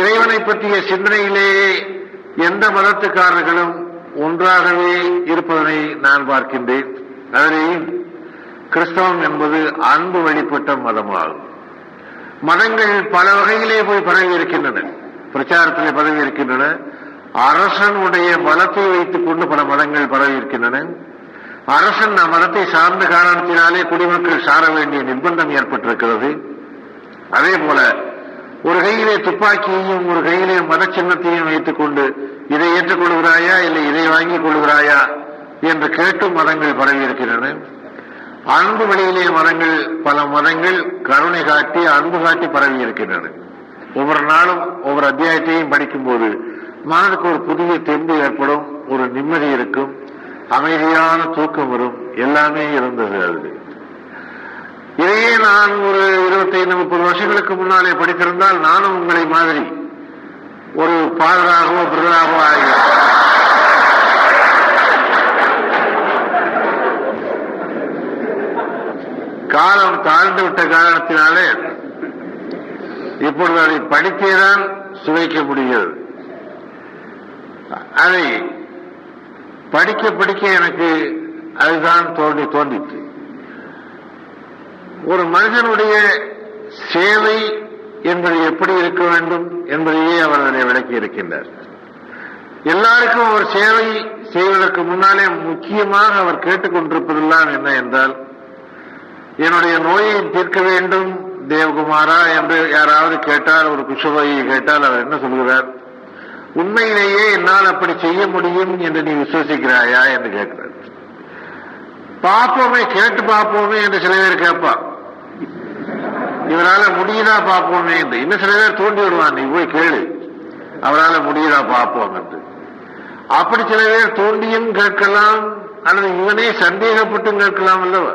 இறைவனை பற்றிய சிந்தனையிலேயே எந்த மதத்துக்காரர்களும் ஒன்றாகவே இருப்பதனை நான் பார்க்கின்றேன். அதனையும் கிறிஸ்தவம் என்பது அன்பு வெளிப்பட்ட மதமாகும். மதங்கள் பல வகையிலே போய் பரவி இருக்கின்றன பிரச்சாரத்திலே பரவி இருக்கின்றன அரசனுடைய பலத்தை வைத்துக் கொண்டு பல மதங்கள் பரவி இருக்கின்றன அரசன் மதத்தை சார்ந்த காரணத்தினாலே குடிமக்கள் சார வேண்டிய நிர்பந்தம் ஏற்பட்டிருக்கிறது. அதே போல ஒரு கையிலே துப்பாக்கியையும் ஒரு கையிலே மதச்சின்னத்தையும் வைத்துக் கொண்டு இதை ஏற்றுக்கொள்கிறாயா இல்லை இதை வாங்கிக் கொள்கிறாயா என்று கேட்டும் மதங்கள் பரவி இருக்கின்றன அன்பு வழியிலே மதங்கள் பல மதங்கள் கருணை காட்டி அன்பு காட்டி பரவி இருக்கின்றன ஒவ்வொரு நாளும் ஒவ்வொரு அத்தியாயத்தையும் படிக்கும் போது மனதுக்கு ஒரு புதிய தெம்பு ஏற்படும் ஒரு நிம்மதி இருக்கும் அமைதியான தூக்கம் வரும் எல்லாமே இருந்தது அது. இதையே நான் ஒரு இருபத்தைந்து முப்பது வருஷங்களுக்கு முன்னாலே படித்திருந்தால் நானும் உங்களை மாதிரி ஒரு பாடலாகவோ பிரதலாகவோ ஆகிறேன். காலம் தாழ்ந்து விட்ட காரணத்தினாலே இப்பொழுது அதை படித்தேதான் சுவைக்க முடிகிறது. அதை படிக்க படிக்க எனக்கு அதுதான் தோன்றி தோன்றிற்று. ஒரு மனிதனுடைய சேவை என்பது எப்படி இருக்க வேண்டும் என்பதையே அவர் அதனை விளக்கி இருக்கின்றார். எல்லாருக்கும் ஒரு சேவை செய்வதற்கு முன்னாலே முக்கியமாக அவர் கேட்டுக்கொண்டிருப்பதெல்லாம் என்ன என்றால் என்னுடைய நோயை தீர்க்க வேண்டும் தேவகுமாரா என்று யாராவது கேட்டால் ஒரு குஷபோயை கேட்டால் அவர் என்ன சொல்கிறார்? உண்மையிலேயே என்னால் அப்படி செய்ய முடியும் என்று நீ விசுவசிக்கிறாயா? என்று கேட்கிறார். பார்ப்போமே கேட்டு பார்ப்போமே என்று சில பேர் கேட்பா இவரால முடியுதா பார்ப்போமே என்று. இன்னும் சில பேர் தூண்டி விடுவான் நீ போய் கேளு. அவரால் முடியுதா பார்ப்போம் என்று. அப்படி சில பேர் தூண்டியும் கேட்கலாம் அல்லது இவனே சந்தேகப்பட்டும் கேட்கலாம் அல்லவா?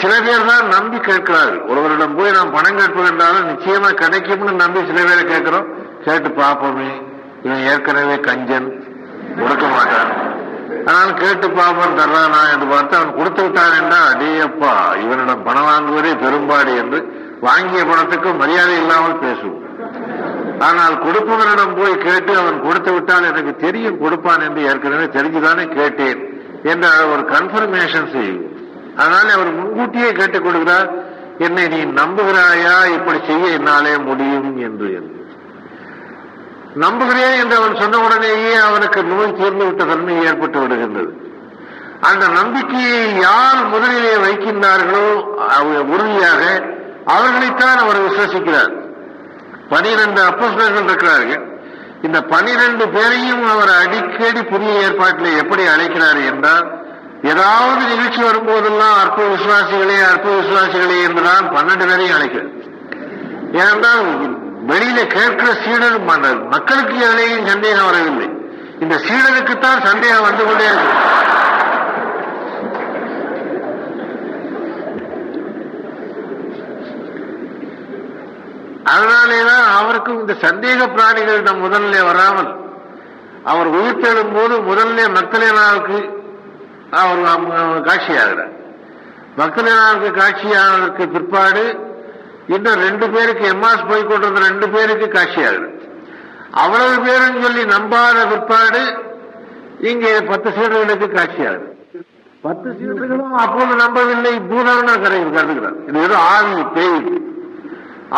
சில பேர் தான் நம்பி கேட்கிறார்கள். ஒருவரிடம் போய் நாம் பணம் கேட்பது என்றாலும் நிச்சயமா கிடைக்கும்னு நம்பி சில பேரை கேட்கிறோம். கேட்டு பார்ப்போமே. இவன் ஏற்கனவே கஞ்சன். கொடுக்க மாட்டான். ஆனால் கேட்டு பார்ப்போம் தர்றானா என்று பார்த்து அவன் கொடுத்து விட்டான் என்றால் அடேயப்பா இவனிடம் பணம் வாங்குவதே பெரும்பாடு என்று வாங்கிய பணத்துக்கு மரியாதை இல்லாமல் பேசுவோம். ஆனால் கொடுப்பவனிடம் போய் கேட்டு அவன் கொடுத்து விட்டால் எனக்கு தெரியும் கொடுப்பான் என்று ஏற்கனவே தெரிஞ்சுதானே கேட்டேன் என்று ஒரு கன்ஃபர்மேஷன் செய்யும் அதனால அவர் முன்கூட்டியே கேட்டுக் கொடுக்கிறார் என்னை நீ நம்புகிறாயா? இப்படி செய்ய என்னாலே முடியும் என்று என்று. நம்புகிறேன் என்று அவன் சொன்ன உடனேயே அவனுக்கு நோய் தீர்ந்து விட்ட தன்மை ஏற்பட்டு விடுகின்றது. அந்த நம்பிக்கையை யார் முதலிலே வைக்கின்றார்களோ அவ- உறுதியாக அவர்களைத்தான் அவர் விசுவசிக்கிறார். பனிரெண்டு அப்போஸ்டர்கள் இருக்கிறார்கள். இந்த பனிரெண்டு பேரையும் அவர் அடிக்கடி புதிய ஏற்பாட்டில் எப்படி அழைக்கிறார் என்றால் ஏதாவது நிகழ்ச்சி வரும்போதெல்லாம் அற்ப விசுவாசிகளே அற்ப விசுவாசிகளே என்றுதான் பன்னெண்டு பேரையும் அழைக்கிறார் ஏனென்றால் வெளியில கேட்கிற சீடர் மக்களுக்கு எதிலேயும் சந்தேகம் வரவில்லை. இந்த சீடனுக்குத்தான் சந்தேகம் வந்து கொண்டே இருக்கு. அதனாலேதான் இந்த சந்தேக பிராணிகள் நம் முதல்ல வராமல் அவர் உயிர்த்தெழும் போது முதல்ல மக்களினாவுக்கு அவர் காட்சியாகிறார் மக்களினாவுக்கு காட்சியானதற்கு பிற்பாடு இன்னும் ரெண்டு பேருக்கு எம்மாஸ் போய் கொண்டிருந்த ரெண்டு பேருக்கு காட்சியாகுது அவ்வளவு பேரும் சொல்லி நம்பாத பிற்பாடு இங்கே பத்து சீடர்களுக்கு காட்சியாகுது பத்து சீடர்களும் அப்போது நம்பவில்லை பூதவன கரை கருதுகிறார். இது ஏதோ ஆவி பேய்.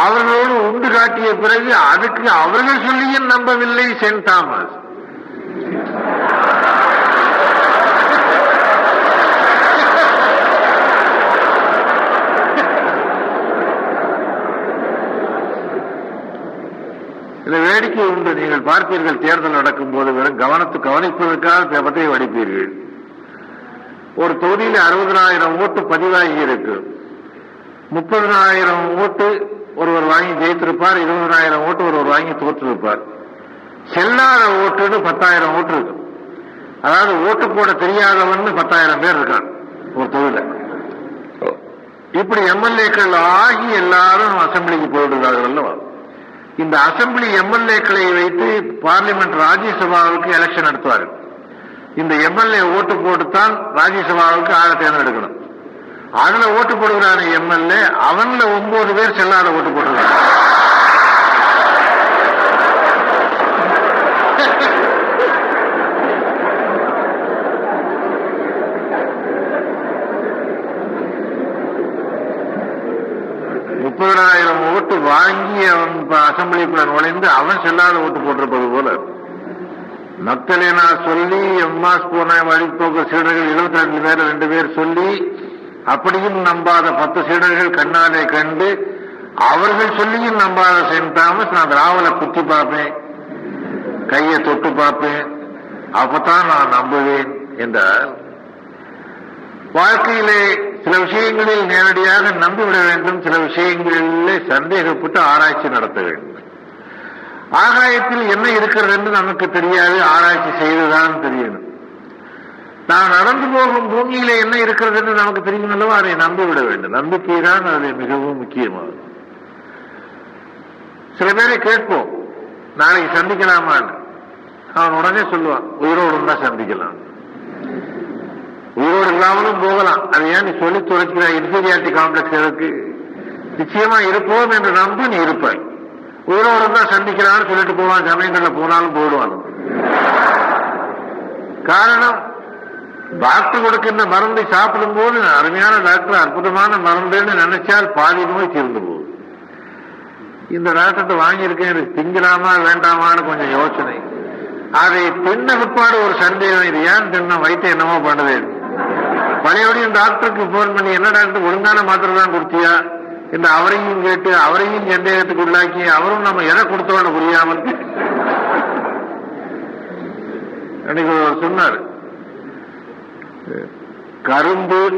அவர்களோடு உண்டு காட்டிய பிறகு அதுக்கு அவர்கள் சொல்லியும் நம்பவில்லை சென்ட் தாமஸ். இந்த வேடிக்கை உண்டு. நீங்கள் பார்ப்பீர்கள் தேர்தல் நடக்கும் போது வெறும் கவனத்து கவனிப்பதற்காக பேப்பத்தை வடிப்பீர்கள். ஒரு தொகுதியில் அறுபதனாயிரம் ஓட்டு பதிவாகி இருக்கு. முப்பதனாயிரம் ஓட்டு ஒருவர் வாங்கி ஜெயித்திருப்பார் இருபதாயிரம் ஓட்டு ஒருவர் வாங்கி தோற்றிருப்பார் செல்லாத ஓட்டுன்னு பத்தாயிரம் ஓட்டு இருக்கு. அதாவது ஓட்டு போட தெரியாதவன் பத்தாயிரம் பேர் இருக்கான் ஒரு தொழில இப்படி எம்எல்ஏக்கள் ஆகி எல்லாரும் அசம்பிளிக்கு போயிடுகிறார்கள் அல்லவா? இந்த அசம்பிளி எம்எல்ஏக்களை வைத்து பார்லிமெண்ட் ராஜ்யசபாவுக்கு எலெக்ஷன் நடத்துவார்கள். இந்த எம்எல்ஏ ஓட்டு போட்டுத்தான் ராஜ்யசபாவுக்கு ஆக தேர்ந்தெடுக்கணும். அதுல ஓட்டு போடுகிறான எம்எல்ஏ அவன்ல ஒன்பது பேர் செல்லாத ஓட்டு போடுறான் முப்பதாயிரம் ஓட்டு வாங்கி அவன் அசம்பிளிக்குள்ள நுழைந்து அவன் செல்லாத ஓட்டு போட்டிருப்பது போல. மக்கள் என சொல்லி எம்மாஸ் போன வழிபோக்க சீடர்கள் இருபத்தி ரெண்டு பேர் ரெண்டு பேர் சொல்லி அப்படியும் நம்பாத பத்து சீடர்கள் கண்ணாலே கண்டு அவர்கள் சொல்லியும் நம்பாத சென்ட் தாமஸ் நான் ராவலை குத்தி பார்ப்பேன் கையை தொட்டு பார்ப்பேன். அப்பதான் நான் நம்புவேன் என்றால் வாழ்க்கையிலே சில விஷயங்களில் நேரடியாக நம்பிவிட வேண்டும். சில விஷயங்களிலே சந்தேகப்பட்டு ஆராய்ச்சி நடத்த வேண்டும். ஆகாயத்தில் என்ன இருக்கிறது என்று நமக்கு தெரியாது. ஆராய்ச்சி செய்துதான் தெரியணும் நான் நடந்து போகும் பூமியில என்ன இருக்கிறது என்று நமக்கு தெரியும் அல்லவா அதை நம்பிவிட வேண்டும். நம்பிக்கை தான் அது மிகவும் முக்கியமாகும் சில பேரை கேட்போம். நாளைக்கு சந்திக்கலாமான்னு. அவன் உடனே சொல்லுவான் உயிரோடு தான் சந்திக்கலாம். உயிரோடு இல்லாமலும் போகலாம். அது ஏன் நீ சொல்லி துறைக்கிற இன்ஃபீரியாரிட்டி காம்ப்ளெக்ஸ் இருக்கு நிச்சயமா இருப்போம் என்று நம்பி நீ இருப்பாய். உயிரோடு தான் சந்திக்கலாம்னு சொல்லிட்டு போவான். சமயங்கள்ல போனாலும் போயிடுவான். காரணம் டாக்டர் கொடுக்கின்ற மருந்தை சாப்பிடும் போது அருமையான டாக்டர் அற்புதமான மருந்துன்னு நினைச்சால் பாதி நோய் தீர்ந்து போகுது இந்த டாக்டர் வாங்கியிருக்கேன் எனக்கு திங்கலாமா வேண்டாமான்னு கொஞ்சம் யோசனை. அதை தின்ன பிற்பாடு ஒரு சந்தேகம் இது ஏன் தின்ன வயிற்று என்னமோ பண்ணுது. பழையபடியும் டாக்டருக்கு போன் பண்ணி என்ன டாக்டர் ஒழுங்கான மாத்திரை தான் கொடுத்தியா? இந்த அவரையும் கேட்டு அவரையும் சந்தேகத்துக்கு உள்ளாக்கி அவரும் நம்ம எதை கொடுத்தோன்னு புரியாமல் அன்னைக்கு அவர் சொன்னார். கரும்பு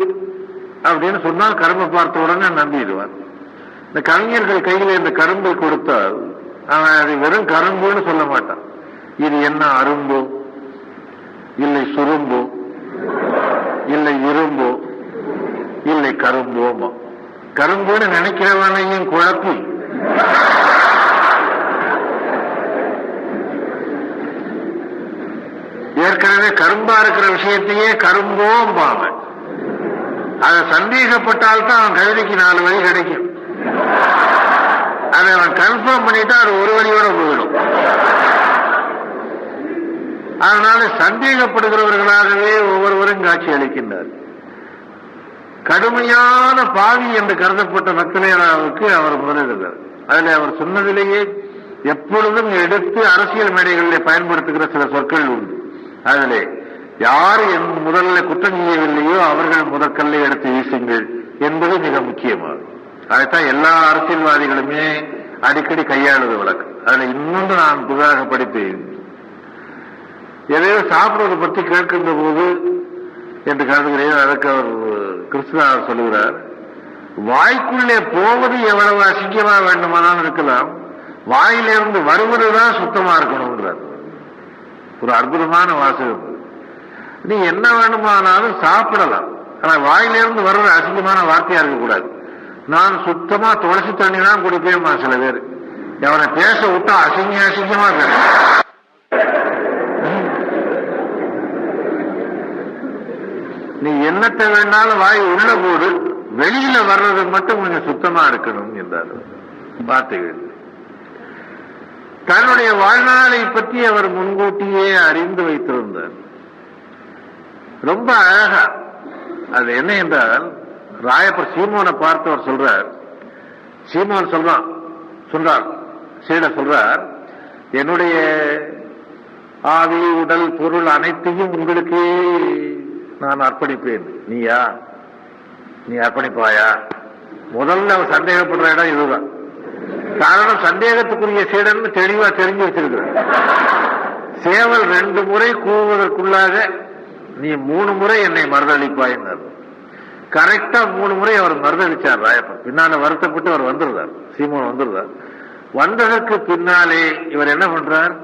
அப்படின்னு சொன்னால் கரும்பை பார்த்த உடனே நம்பிடுவார். இந்த கவிஞர்கள் கையில் இந்த கரும்பை கொடுத்தால் அவன் அது வெறும் கரும்புன்னு சொல்ல மாட்டான். இது என்ன அரும்போ? இல்லை சுரும்போ. இல்லை இரும்போ. இல்லை கரும்போமா. கரும்புன்னு நினைக்கிறவனையும் குழப்பி. ஏற்கனவே கரும்பா இருக்கிற விஷயத்தையே கரும்போம்பாங்க. அதை சந்தேகப்பட்டால்தான் அவன் கவிதைக்கு நாலு வழி கிடைக்கும். அதை அவன் கன்ஃபார்ம் பண்ணிட்டா அது ஒரு வழியோட போயிடும். அதனால சந்தேகப்படுகிறவர்களாகவே ஒவ்வொருவரும் காட்சி அளிக்கின்றார். கடுமையான பாவி என்று கருதப்பட்ட மக்களேராவுக்கு அவர் முதலிடுகிறார் அதில் அவர் சொன்னதிலேயே எப்பொழுதும் எடுத்து அரசியல் மேடைகளில் பயன்படுத்துகிற சில சொற்கள் உண்டு. அதிலே யார் என் முதல்ல குற்றம் செய்யவில்லையோ அவர்கள் முதற்கல்லை எடுத்து வீசுங்கள் என்பது மிக முக்கியமானது. அதைத்தான் எல்லா அரசியல்வாதிகளுமே அடிக்கடி கையாளுவது வழக்கம். அதுல இன்னொன்று நான் புதிதாக படித்தேன் எதையோ சாப்பிடுவதை பற்றி கேட்கின்ற போது என்று கருதுகிறேன். அதற்கு அவர் கிருஷ்ணா சொல்லுகிறார் வாய்க்குள்ளே போவது எவ்வளவு அசிங்கமா வேண்டுமானாலும் இருக்கலாம். வாயிலிருந்து வருவதுதான் சுத்தமா இருக்கணும்ன்றார். ஒரு அற்புதமான வாசகம் நீ என்ன வேண்டுமானாலும் சாப்பிடலாம். ஆனா வாயிலிருந்து வர்ற அசிங்கமான வார்த்தையா இருக்கக்கூடாது. நான் சுத்தமா துளசி தண்ணி தான் குடிப்பேன் சில பேர். அவனை பேச விட்டா அசிங்க அசிங்கமா இருக்க நீ என்னத்தை வேணாலும் வாய் உள்ள போடு. வெளியில வர்றது மட்டும் கொஞ்சம் சுத்தமா இருக்கணும் என்றார். வார்த்தைகள். தன்னுடைய வாழ்நாளை பற்றி அவர் முன்கூட்டியே அறிந்து வைத்திருந்தார். ரொம்ப அழகா. அது என்ன என்றால் ராயப்பர் சீமோனை பார்த்து அவர் சொல்றார். சீமோன் சொல்றான் சொல்றார் சீட சொல்றார் என்னுடைய ஆவி உடல் பொருள் அனைத்தையும் உங்களுக்கு நான் அர்ப்பணிப்பேன். நீயா? நீ அர்ப்பணிப்பாயா? முதல்ல அவர் சந்தேகப்படுற இடம் இதுதான். காரணம் சந்தேகத்துக்குரிய சீடன் தெளிவா தெரிஞ்சு வச்சிருக்கிறான் சேவல் ரெண்டு முறை கூவுவதற்குள்ளாக நீ மூணு முறை என்னை மறுதளிப்பாயின்னார் கரெக்டா மூணு முறை அவர் மறுதளிச்சார் ராயப்பன். பின்னால வருத்தப்பட்டு அவர் வந்துருந்தார் சீமோன் வந்துருந்தார் வந்ததற்கு பின்னாலே இவர் என்ன பண்றார்?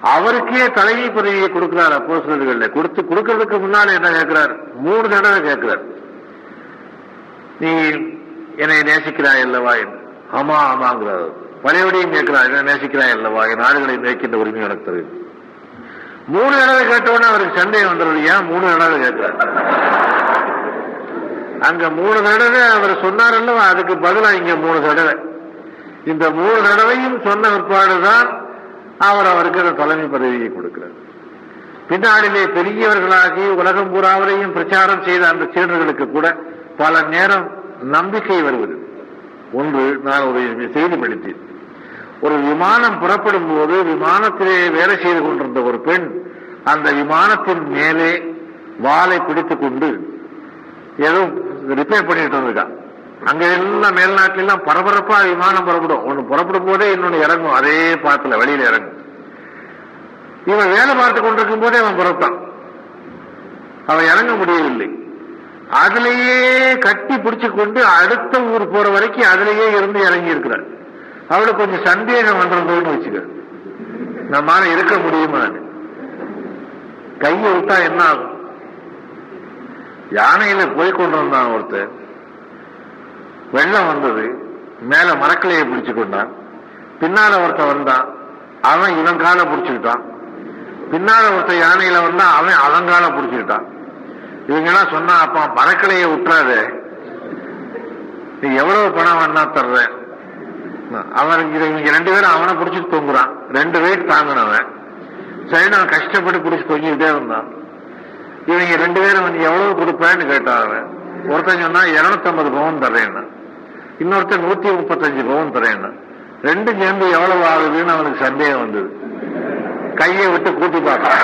அவருக்கே தலைமை பதவியை கொடுக்கிறார் அப்போ கொடுத்து கொடுக்கறதுக்கு முன்னாலே என்ன கேட்கிறார்? மூணு தடவை கேட்கிறார். நீ என்னை நேசிக்கிறாய் அல்லவா? என்று. ஆமா ஆமாங்கிறார். பழையபடியும் கேட்கிறார். என்ன நேசிக்கிறாய் அல்லவா? என் நாடுகளை நேக்கின்ற உரிமை எனக்கு தருது. மூணு தடவை கேட்டவுடனே அவருக்கு சந்தேகம் வந்துடுது. ஏன் மூணு தடவை கேட்கிறார்? அங்க மூணு தடவை அவர் சொன்னார் அல்லவா? அதுக்கு பதிலா இங்க மூணு தடவை. இந்த மூணு தடவையும் சொன்ன பிற்பாடுதான் அவர் அவருக்கு அந்த தலைமை பதவியை கொடுக்கிறார். பின்னாடிலே பெரியவர்களாகி உலகம் பூராவரையும் பிரச்சாரம் செய்த அந்த சீடர்களுக்கு கூட பல நேரம் நம்பிக்கை வருவது. ஒன்று நான் ஒரு செய்தி படித்தேன் ஒரு விமானம் புறப்படும் போது விமானத்திலே வேலை செய்து கொண்டிருந்த ஒரு பெண் அந்த விமானத்தின் மேலே வாளை பிடித்துக் கொண்டு ஏதோ ரிப்பேர் பண்ணிட்டு இருந்திருக்கா அங்க எல்லாம் மேல்நாட்டிலாம் பரபரப்பா விமானம் புறப்படும். ஒன்று புறப்படும் போதே இன்னொன்று இறங்கும். அதே பாத்துல வெளியில இறங்கும். இவன் வேலை பார்த்து கொண்டிருக்கும் போதே அவன் புறப்பான் அவன் இறங்க முடியவில்லை. அதுலேயே கட்டி பிடிச்சு கொண்டு அடுத்த ஊர் போற வரைக்கும் அதுலேயே இருந்து இறங்கி இருக்கிறார். அவளுக்கு கொஞ்சம் சந்தேகம் வந்திருந்ததுன்னு வச்சுக்க. நம்மால இருக்க முடியுமான்னு கையை விட்டா என்ன ஆகும்? யானையில போய் கொண்டு வந்தான் ஒருத்தர் வெள்ளம் வந்தது. மேல மரக்கிளையை பிடிச்சு கொண்டான். பின்னால ஒருத்தன் வந்தான். அவன் இவன் காலை பிடிச்சுக்கிட்டான். பின்னால ஒருத்தன் யானையில வந்தான். அவன் அவன் காலை பிடிச்சுக்கிட்டான். இவங்கெல்லாம் சொன்னா அப்ப மரக்கிளையை விட்டுறாது. நீ எவ்வளவு பணம் வேணா தர்றேன். அவன் இவங்க ரெண்டு பேரும் அவனை பிடிச்சிட்டு தொங்குறான். ரெண்டு பேர் தாங்கினவன். சரி நான் கஷ்டப்பட்டு பிடிச்சி தொங்கிக்கிட்டே இருந்தான். இவங்க ரெண்டு பேரும் வந்து எவ்வளவு கொடுப்பேன்னு கேட்டாங்க அவன். ஒருத்தன் சொன்னா இருநூத்தம்பது பவுன் தர்றேன்னா. இன்னொருத்தன் நூத்தி முப்பத்தஞ்சு பவுன் தரேன்னு ரெண்டும் சேர்ந்து எவ்வளவு ஆகுதுன்னு அவனுக்கு சந்தேகம் வந்தது. கையை விட்டு கூட்டி பார்த்தான்.